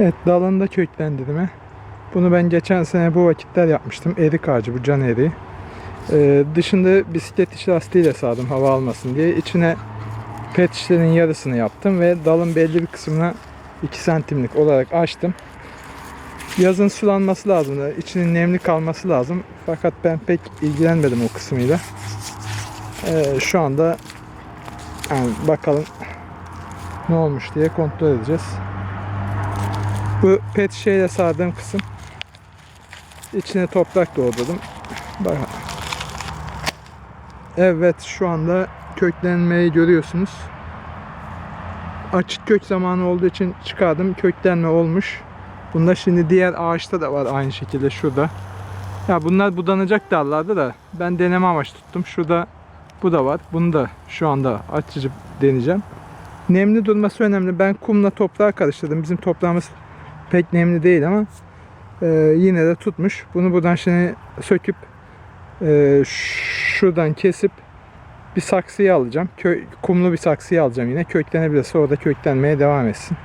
Evet dalında köklendirme. Bunu ben geçen sene bu vakitler yapmıştım. Erik ağacı bu can eriği. Ee, dışında bisiklet iç lastiğiyle sağdım hava almasın diye. İçine pet şişenin yarısını yaptım ve dalın belli bir kısmına 2 santimlik olarak açtım. Yazın sulanması lazım. içinin nemli kalması lazım. Fakat ben pek ilgilenmedim o kısmıyla. Ee, şu anda yani bakalım ne olmuş diye kontrol edeceğiz. Bu pet şişeyle sardığım kısım içine toprak doldurdum. Bak. Evet şu anda köklenmeyi görüyorsunuz. Açık kök zamanı olduğu için çıkardım. Köklenme olmuş. Bunda şimdi diğer ağaçta da var aynı şekilde şurada. Ya bunlar budanacak dallarda da ben deneme amaç tuttum. Şurada bu da var. Bunu da şu anda açıcı deneyeceğim. Nemli durması önemli. Ben kumla toprağı karıştırdım. Bizim toprağımız pek nemli değil ama e, yine de tutmuş. Bunu buradan şimdi söküp e, şuradan kesip bir saksıya alacağım. Kö, kumlu bir saksıya alacağım yine. Köklenebilirse orada köklenmeye devam etsin.